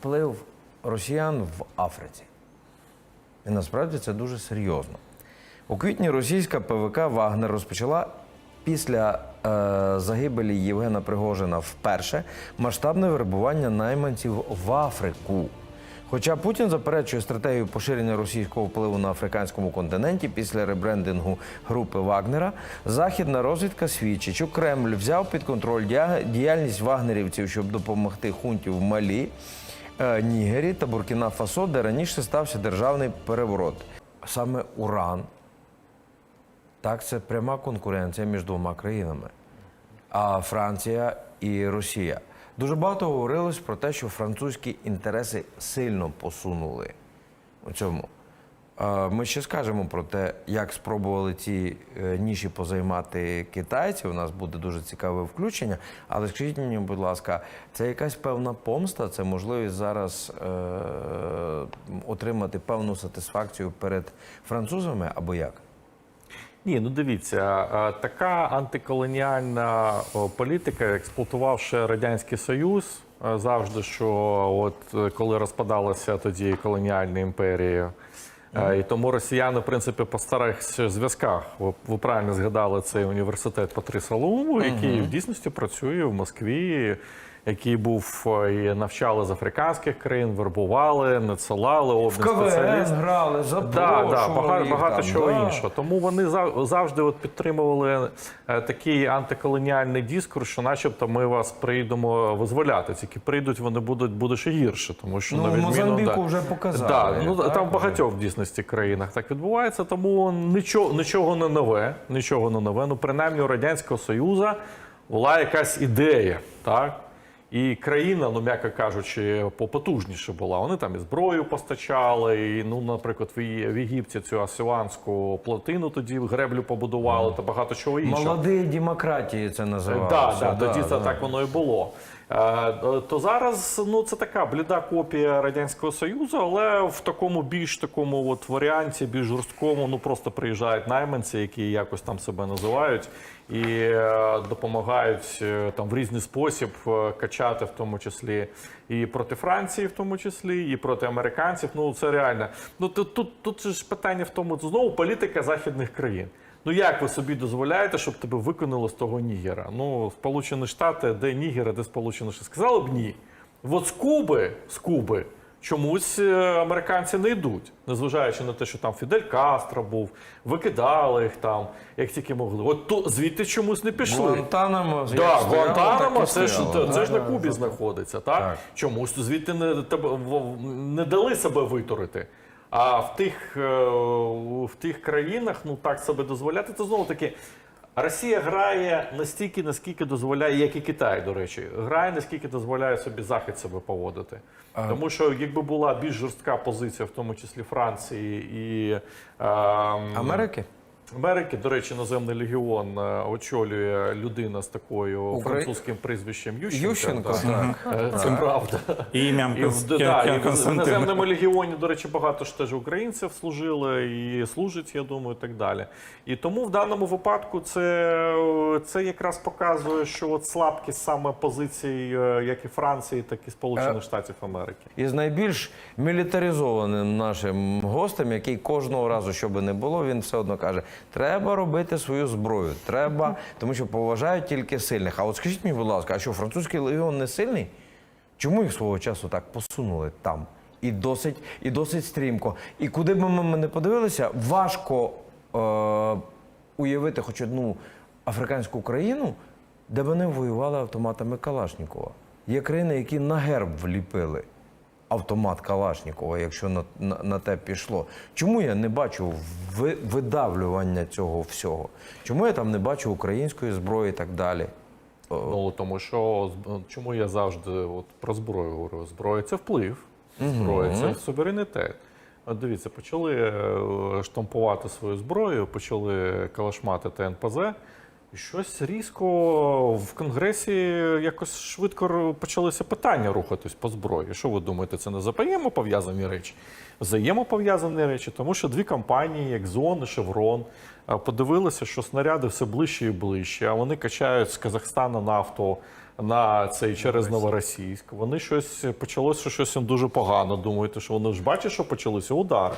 вплив росіян в Африці. І насправді це дуже серйозно. У квітні російська ПВК Вагнер розпочала після е, загибелі Євгена Пригожина вперше масштабне вербування найманців в Африку. Хоча Путін заперечує стратегію поширення російського впливу на африканському континенті після ребрендингу групи Вагнера, західна розвідка свідчить, що Кремль взяв під контроль діяльність вагнерівців, щоб допомогти хунті в Малі, Нігері та Буркіна Фасо, де раніше стався державний переворот. Саме Уран так, це пряма конкуренція між двома країнами. А Франція і Росія. Дуже багато говорилось про те, що французькі інтереси сильно посунули у цьому. Ми ще скажемо про те, як спробували ці е, ніші позаймати китайці. У нас буде дуже цікаве включення. Але скажіть мені, будь ласка, це якась певна помста, це можливість зараз е- отримати певну сатисфакцію перед французами або як? Ні, ну дивіться, е, така антиколоніальна політика, експлуатувавши радянський союз, е, завжди що от коли розпадалася тоді колоніальна імперія. Е, І тому росіяни, в принципі, по старих зв'язках. Ви, ви правильно згадали цей університет Патриса Луму, який в дійсності працює в Москві, який був е, і навчали з африканських країн, вербували, надсилали обмін спеціалістів. грали, запрошували да, багато, їх багато там, чого да. іншого. Тому вони завжди от підтримували е, такий антиколоніальний дискурс, що начебто ми вас прийдемо визволяти. Тільки прийдуть, вони будуть буде ще гірше, тому що Ну, на відміну Мозамбіку да, вже показали, Да, ну так, там в багатьох в дійсності країнах так відбувається. Тому нічого, нічого не нове. Нічого не нове. Ну принаймні у радянського союзу була якась ідея, так. І країна, ну м'яко кажучи, попотужніше була. Вони там і зброю постачали, і, ну, наприклад, в, в Єгипті цю асіанську плотину тоді греблю побудували та багато чого іншого. Молоді демократії це Так, називалося. да, тоді це да. так воно і було. Е, То зараз ну це така бліда копія радянського союзу, але в такому більш такому от варіанті, більш жорсткому, ну просто приїжджають найманці, які якось там себе називають і е, допомагають е, там в різний спосіб е, качати, в тому числі і проти Франції, в тому числі, і проти американців. Ну це реально. Ну тут, тут, тут ж питання в тому, знову політика західних країн. Ну як ви собі дозволяєте, щоб тебе виконали з того Нігера? Ну, Сполучені Штати, де Нігер, а де Сполучені Штати? Сказали б ні. От з Куби, з Куби чомусь е, американці не йдуть, незважаючи на те, що там Фідель Кастро був, викидали їх там, як тільки могли. От то звідти чомусь не пішли. Гуантанамо, Да, Гуантанамо, це ж стояло. це ж на Кубі да, знаходиться, так? Так. Чомусь звідти не не дали себе витурити. А в тих, е, в тих країнах ну так себе дозволяти, це знову таки. Росія грає настільки, наскільки дозволяє, як і Китай, до речі, грає наскільки дозволяє собі Захід себе поводити. Тому що якби була більш жорстка позиція, в тому числі Франції і е, Америки? Америки, до речі, наземний легіон е, очолює людина з такою Украї- французьким прізвищем Ющенко. Ющенко, да. так. Е, Це правда. І ім'ям І Кон- да, і в наземному легіоні, до речі, багато ж теж українців служили і служать, я думаю, і так далі. І тому в даному випадку це, це якраз показує, що от слабкість саме позицій, е, як і Франції, так і Сполучених Штатів Америки. Із найбільш мілітаризованим нашим гостем, який кожного разу, що би не було, він все одно каже: треба робити свою зброю, треба, тому що поважають тільки сильних. А от скажіть мені, будь ласка, а що французький легіон не сильний? Чому їх свого часу так посунули там? І досить, і досить стрімко. І куди б ми не подивилися, важко е, уявити хоч одну африканську країну, де вони воювали автоматами Калашнікова. Є країни, які на герб вліпили автомат Калашнікова, якщо на, на, на те пішло. Чому я не бачу ви, видавлювання цього всього? Чому я там не бачу української зброї і так далі? Ну тому що чому я завжди от про зброю говорю? Зброя це вплив, зброя це суверенітет. От дивіться, почали е, штампувати свою зброю, почали калашматити НПЗ. Щось різко в Конгресі якось швидко почалися питання рухатись по зброї. Що ви думаєте, це не взаємопов'язані речі? Взаємопов'язані речі, тому що дві компанії, як Зон і Шеврон, подивилися, що снаряди все ближче і ближче, а вони качають з Казахстана нафту на цей через Новоросійськ. Вони щось почалося що щось їм дуже погано. Думаєте, що вони ж бачать, що почалися удари.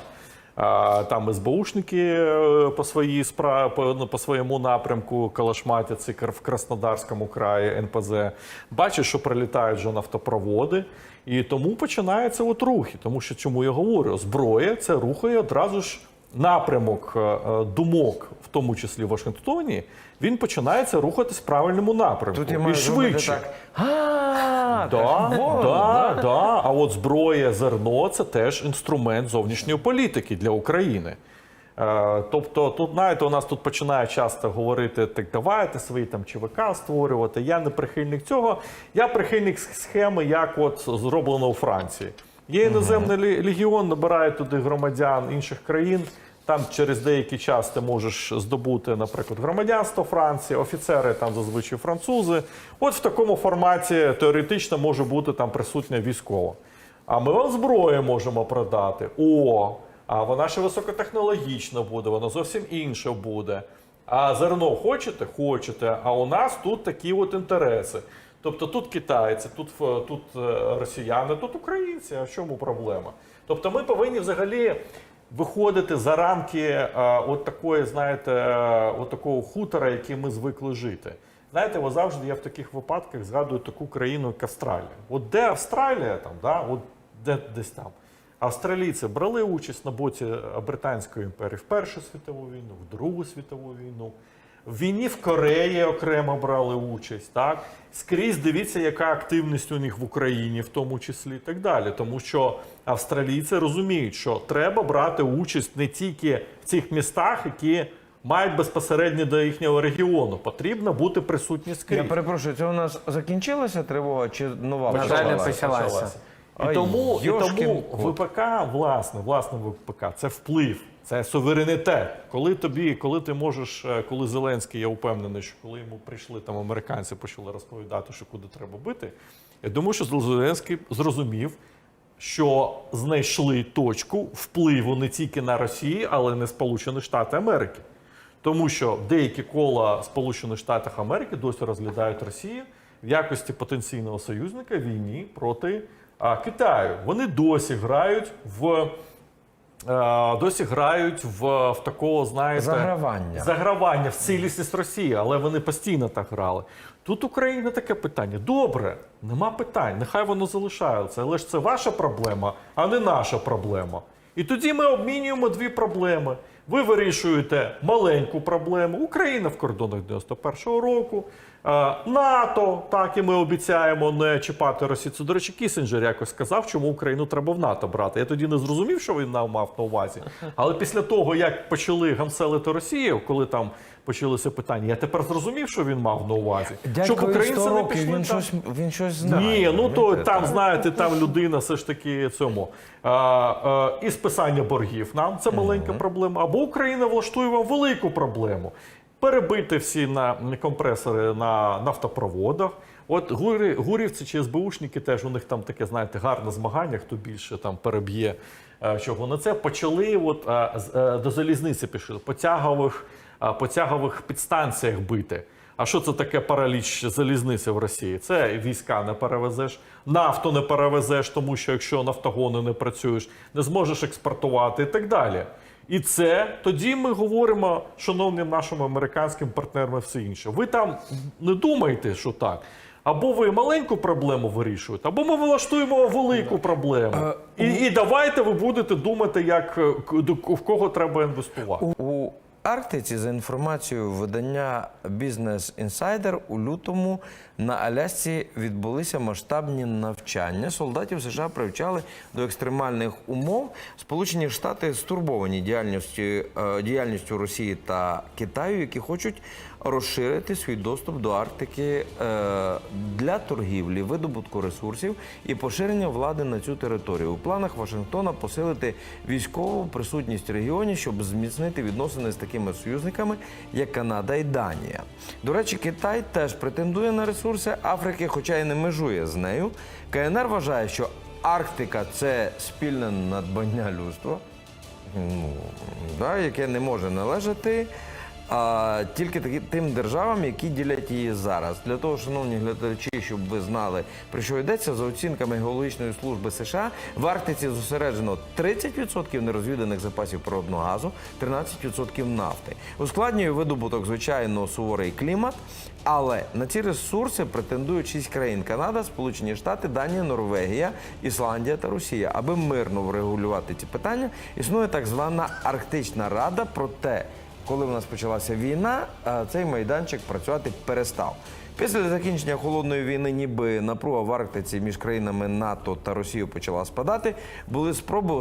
Там СБУшники е, по своїй справ... по, ну, своєму напрямку Калашматяці в Краснодарському краї НПЗ. бачить, що прилітають вже нафтопроводи, і тому починаються от рухи. Тому що чому я говорю, зброя це рухає одразу ж напрямок е, е, думок, в тому числі в Вашингтоні. Він починається рухатись в правильному напрямку Тут і швидше. так. А, Да, да, да. А от зброя, зерно це теж інструмент зовнішньої політики для України. Е, тобто, тут, знаєте, у нас тут починає часто говорити, так давайте свої там ЧВК створювати. Я не прихильник цього. Я прихильник схеми, як от зроблено у Франції. Є іноземний легіон, набирає туди громадян інших країн. Там через деякий час ти можеш здобути, наприклад, громадянство Франції, офіцери там зазвичай французи. От в такому форматі теоретично може бути там присутня військова. А ми вам зброю можемо продати. О, а вона ще високотехнологічна буде, вона зовсім інша буде. А зерно хочете? Хочете. А у нас тут такі от інтереси. Тобто тут китайці, тут, ф- тут е, росіяни, тут українці. А в чому проблема? Тобто ми повинні взагалі виходити за рамки е, от такої, знаєте, е, от такого хутора, який ми звикли жити. Знаєте, ви завжди я в таких випадках згадую таку країну, як Австралія. От де Австралія, там, да, от де, десь там. Австралійці брали участь на боці е, Британської імперії в Першу світову війну, в Другу світову війну. В війні в Кореї окремо брали участь. Так? Скрізь дивіться, яка активність у них в Україні, в тому числі і так далі. Тому що австралійці розуміють, що треба брати участь не тільки в цих містах, які мають безпосередньо до їхнього регіону. Потрібно бути присутні скрізь. Я перепрошую, це у нас закінчилася тривога чи нова На жаль, не почалася? почалася. І тому, і тому. ВПК, власне, власне ВПК, це вплив, це суверенітет. Коли тобі, коли ти можеш, е, коли Зеленський, я впевнений, що коли йому прийшли там американці, почали розповідати, що куди треба бити. Я думаю, що Зеленський зрозумів, що знайшли точку впливу не тільки на Росію, але й на Сполучені Штати Америки. Тому що деякі кола Сполучених Штатів Америки досі розглядають Росію в якості потенційного союзника війні проти а, Китаю. Вони досі грають в. Е, Досі грають в, в такого, знаєте, Загравання. загравання в цілісність Росії, але вони постійно так грали. Тут Україна таке питання. Добре, нема питань, нехай воно залишається, але ж це ваша проблема, а не наша проблема. І тоді ми обмінюємо дві проблеми. Ви вирішуєте маленьку проблему. Україна в кордонах 91-го року. е, НАТО, так і ми обіцяємо не чіпати Росію. Це, до речі, Кісінджер якось сказав, чому Україну треба в НАТО брати. Я тоді не зрозумів, що він нам мав на увазі. Але після того, як почали гамселити Росію, коли там почалися питання, я тепер зрозумів, що він мав на увазі. Дядькові 100 не років, він так. щось, він щось знає. Ні, ну то розумієте? там, знаєте, там людина все ж таки цьому. А, а, і списання боргів нам це маленька проблема. Або Україна влаштує вам велику проблему. Перебити всі на компресори на нафтопроводах. От гурі, гурівці чи СБУшники теж у них там таке, знаєте, гарне змагання, хто більше там переб'є е, чого на це. Почали от, е, е, до залізниці пішли, по тягових, е, по тягових підстанціях бити. А що це таке параліч залізниці в Росії? Це війська не перевезеш, нафту не перевезеш, тому що якщо нафтогони не працюєш, не зможеш експортувати і так далі. І це тоді ми говоримо, шановним нашим американським партнерам, і все інше. Ви там не думайте, що так. Або ви маленьку проблему вирішуєте, або ми влаштуємо велику проблему. І, і давайте ви будете думати, як е, в кого треба інвестувати. У Арктиці, за інформацією видання Business Insider, у лютому на Алясці відбулися масштабні навчання. Солдатів США привчали до екстремальних умов. Сполучені Штати стурбовані діяльністю, е, діяльністю Росії та Китаю, які хочуть розширити свій доступ до Арктики е, для торгівлі, видобутку ресурсів і поширення влади на цю територію. У планах Вашингтона посилити військову присутність в регіоні, щоб зміцнити відносини з такими союзниками, як Канада і Данія. До речі, Китай теж претендує на ресурси Африки, хоча й не межує з нею. КНР вважає, що Арктика це спільне надбання людства, ну, да, яке не може належати а тільки таки, тим державам, які ділять її зараз. Для того, шановні глядачі, щоб ви знали, про що йдеться, за оцінками геологічної служби США, в Арктиці зосереджено 30% нерозвіданих запасів природного газу, 13% нафти. Ускладнює видобуток, звичайно, суворий клімат, але на ці ресурси претендують шість країн: Канада, Сполучені Штати, Данія, Норвегія, Ісландія та Росія. Аби мирно врегулювати ці питання, існує так звана Арктична Рада. Проте, коли в нас почалася війна, е, цей майданчик працювати перестав. Після закінчення холодної війни, ніби напруга в Арктиці між країнами НАТО та Росією почала спадати, були спроби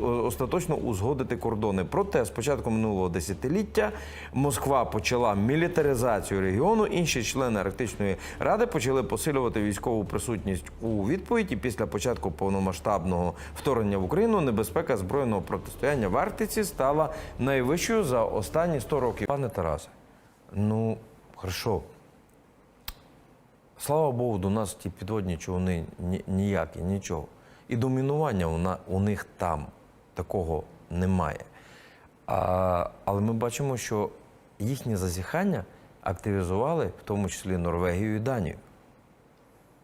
остаточно узгодити кордони. Проте з початку минулого десятиліття Москва почала мілітаризацію регіону. Інші члени Арктичної ради почали посилювати військову присутність у відповідь. І після початку повномасштабного вторгнення в Україну небезпека збройного протистояння в Арктиці стала найвищою за останні 100 років. Пане Тарасе, ну хорошо. Слава Богу, до нас ті підводні човни ніякі, нічого. І домінування у, них там такого немає. А, але ми бачимо, що їхнє зазіхання активізували, в тому числі Норвегію і Данію.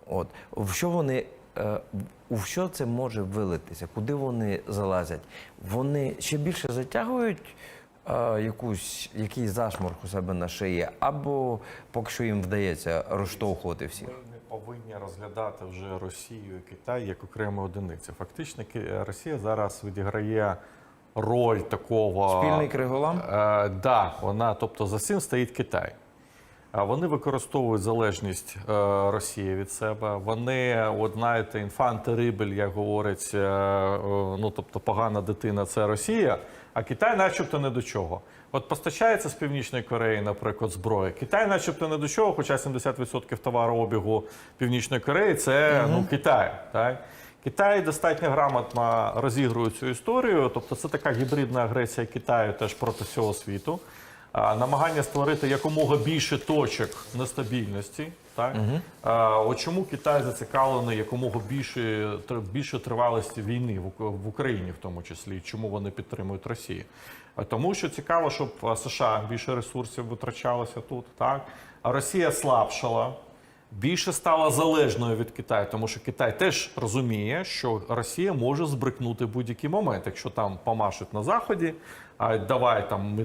От в що вони е, у що це може вилитися? Куди вони залазять? Вони ще більше затягують якусь якийсь зашморг у себе на шиї, або поки що їм вдається розштовхувати всіх. Ми не повинні розглядати вже Росію і Китай як окремі одиниці. Фактично, Ки- Росія зараз відіграє роль такого Спільний криголам? Е, да, вона, тобто за цим стоїть Китай. А Вони використовують залежність е, Росії від себе. Вони, от знаєте, інфанти рибель, як говорить, е, е, ну тобто погана дитина це Росія, а Китай, начебто, не до чого. От постачається з Північної Кореї, наприклад, зброя. Китай, начебто, не до чого, хоча 70% товарообігу Північної Кореї це ну, Китай. Так? Китай достатньо грамотно розігрує цю історію. Тобто, це така гібридна агресія Китаю теж проти всього світу. Намагання створити якомога більше точок нестабільності. Так? А, от чому Китай зацікавлений якомога більше, більше тривалості війни в, в Україні, в тому числі, і чому вони підтримують Росію? А Тому що цікаво, щоб США більше ресурсів витрачалося тут. Так? А Росія слабшала більше стала залежною від Китаю, тому що Китай теж розуміє, що Росія може збрикнути будь-який момент, якщо там помашуть на заході, а давай там ми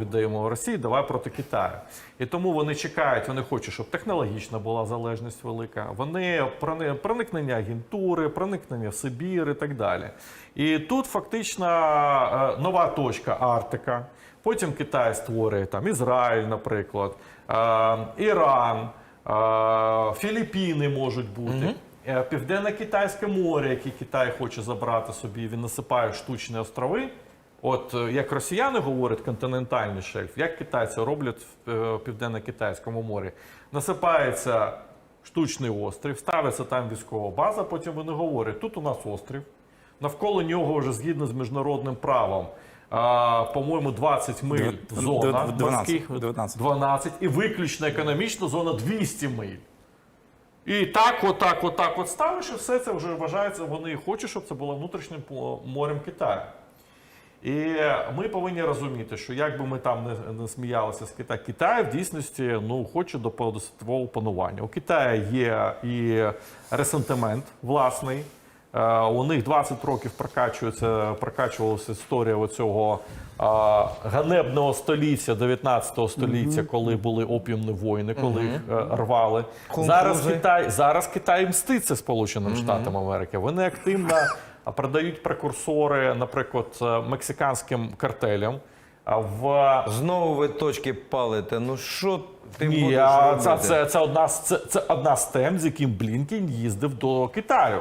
віддаємо Росії, давай проти Китаю. І тому вони чекають, вони хочуть, щоб технологічна була залежність велика. Вони прони- проникнення агентури, проникнення в Сибір і так далі. І тут фактично е, нова точка Арктика. Потім Китай створює там Ізраїль, наприклад, е, Іран. Філіппіни можуть бути. Е, Південно-Китайське море, яке Китай хоче забрати собі, він насипає штучні острови. От е, як росіяни говорять, континентальний шельф, як китайці роблять в е, південно-китайському морі. Насипається штучний острів, ставиться там військова база, потім вони говорять, тут у нас острів, навколо нього вже згідно з міжнародним правом, по-моєму, 20 миль Дв- зона дв- 12, морських, 19. 12 і виключно економічна зона 200 миль. І так, отак, отак от ставиш, і все це вже вважається, вони хочуть, щоб це було внутрішнім морем Китаю. І ми повинні розуміти, що як би ми там не, не сміялися з Китаю, Китай в дійсності ну, хоче до до світового панування. У Китаю є і ресентимент власний. Е, у них 20 років прокачується, прокачувалася історія оцього е, ганебного століття 19 століття, коли були опіумні війни, коли їх е, рвали. Зараз Китай, зараз Китай мститься Сполученим Штатам Америки. Вони активно а, продають прекурсори, наприклад, мексиканським картелям. А В Знову ви точки палите. Ну що ти ні, будеш а робити? це, це, це, одна, з- це, це одна з тем, з яким Блінкен їздив до Китаю.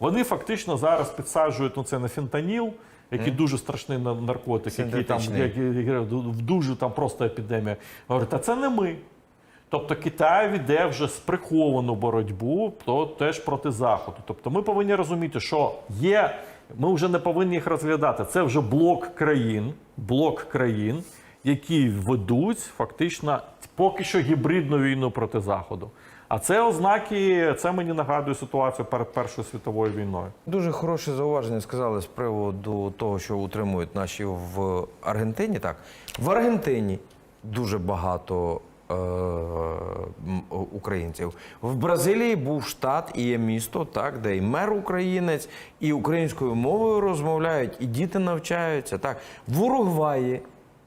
Вони фактично зараз підсаджують ну, це на фентаніл, який дуже страшний на- наркотик, який там в дуже там просто епідемія. Говорить, а це не ми. Тобто Китай веде вже сприховану боротьбу, то теж проти Заходу. Тобто ми повинні розуміти, що є, ми вже не повинні їх розглядати. Це вже блок країн, блок країн, які ведуть фактично поки що гібридну війну проти Заходу. А це ознаки, це мені нагадує ситуацію перед Першою світовою війною. Дуже хороше зауваження сказали з приводу того, що утримують наші в Аргентині. Так, в Аргентині дуже багато е, українців. В Бразилії був штат і є місто, так, де і мер українець, і українською мовою розмовляють, і діти навчаються. Так. В Уругваї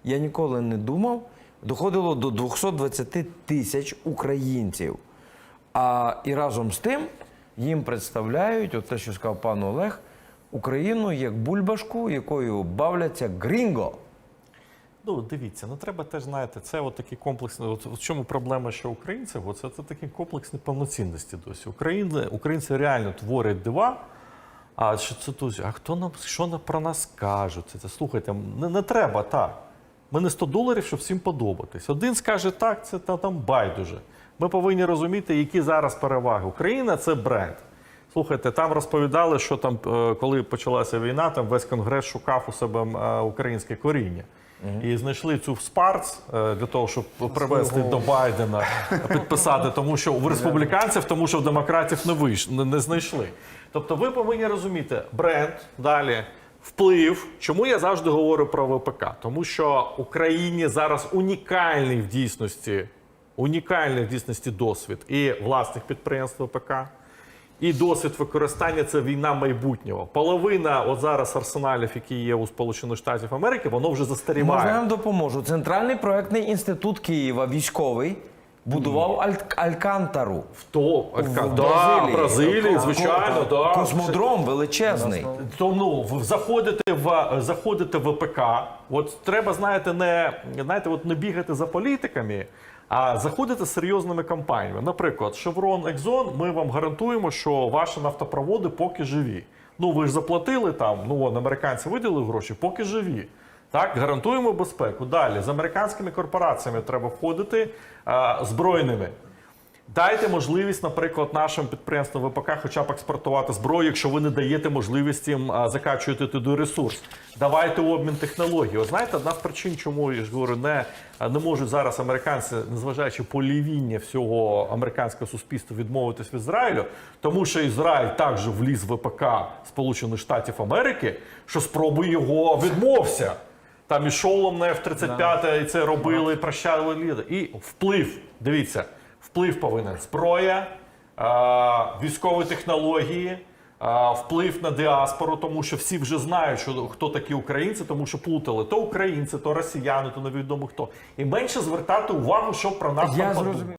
я ніколи не думав, доходило до 220 тисяч українців. А і разом з тим їм представляють, от те, що сказав пан Олег, Україну як бульбашку, якою бавляться грінго. Ну, дивіться, ну треба теж знаєте, це от такий. От в чому проблема ще українців? От це, це такі комплексні повноцінності досі. Українці, українці реально творять дива. А що це тут? А хто нам що на- про нас кажуть? Це, це слухайте, не, не треба так. Ми не 100 доларів, щоб всім подобатись. Один скаже так, це та, там байдуже. Ми повинні розуміти, які зараз переваги. Україна це бренд. Слухайте, там розповідали, що там, е, коли почалася війна, там весь конгрес шукав у себе е, українське коріння. І знайшли цю спарц е, для того, щоб привезти до Байдена, підписати, тому що в республіканців, тому що в демократів не вийш, не, не знайшли. Тобто, ви повинні розуміти бренд далі. Вплив, чому я завжди говорю про ВПК? Тому що Україні зараз унікальний в дійсності, унікальний в дійсності досвід і власних підприємств ВПК, і досвід використання це війна майбутнього. Половина от зараз арсеналів, які є у Сполучених Штатів Америки, воно вже застаріває. Можна я вам допоможу. Центральний проектний інститут Києва, військовий, будував Аль- Алькантару. То В да, Бразилії. Бразилії, звичайно, да. Космодром величезний. Тому ви заходите в заходите в ВПК. От треба, знаєте, не знаєте, от не бігати за політиками, а заходити з серйозними компаніями. Наприклад, Chevron Exxon, ми вам гарантуємо, що ваші нафтопроводи поки живі. Ну ви ж заплатили там. Ну вон, американці виділили гроші, поки живі. Так, гарантуємо безпеку. Далі з американськими корпораціями треба входити а, збройними. Дайте можливість, наприклад, нашим підприємствам ВПК хоча б експортувати зброю, якщо ви не даєте можливість їм закачувати туди ресурс. Давайте обмін технологій. От знаєте, одна з причин, чому я ж говорю, не, не можуть зараз американці, незважаючи полівіння всього американського суспільства, відмовитись від Ізраїлю, тому що Ізраїль також вліз в ВПК Сполучених Штатів Америки, що спробує його відмовся. Там і шолом на F-35 і це робили, прощали ліда. І вплив, дивіться, вплив повинен зброя, військові технології, вплив на діаспору, тому що всі вже знають, що хто такі українці, тому що плутали то українці, то росіяни, то невідомо хто. І менше звертати увагу, що про нас Я там зрозумів.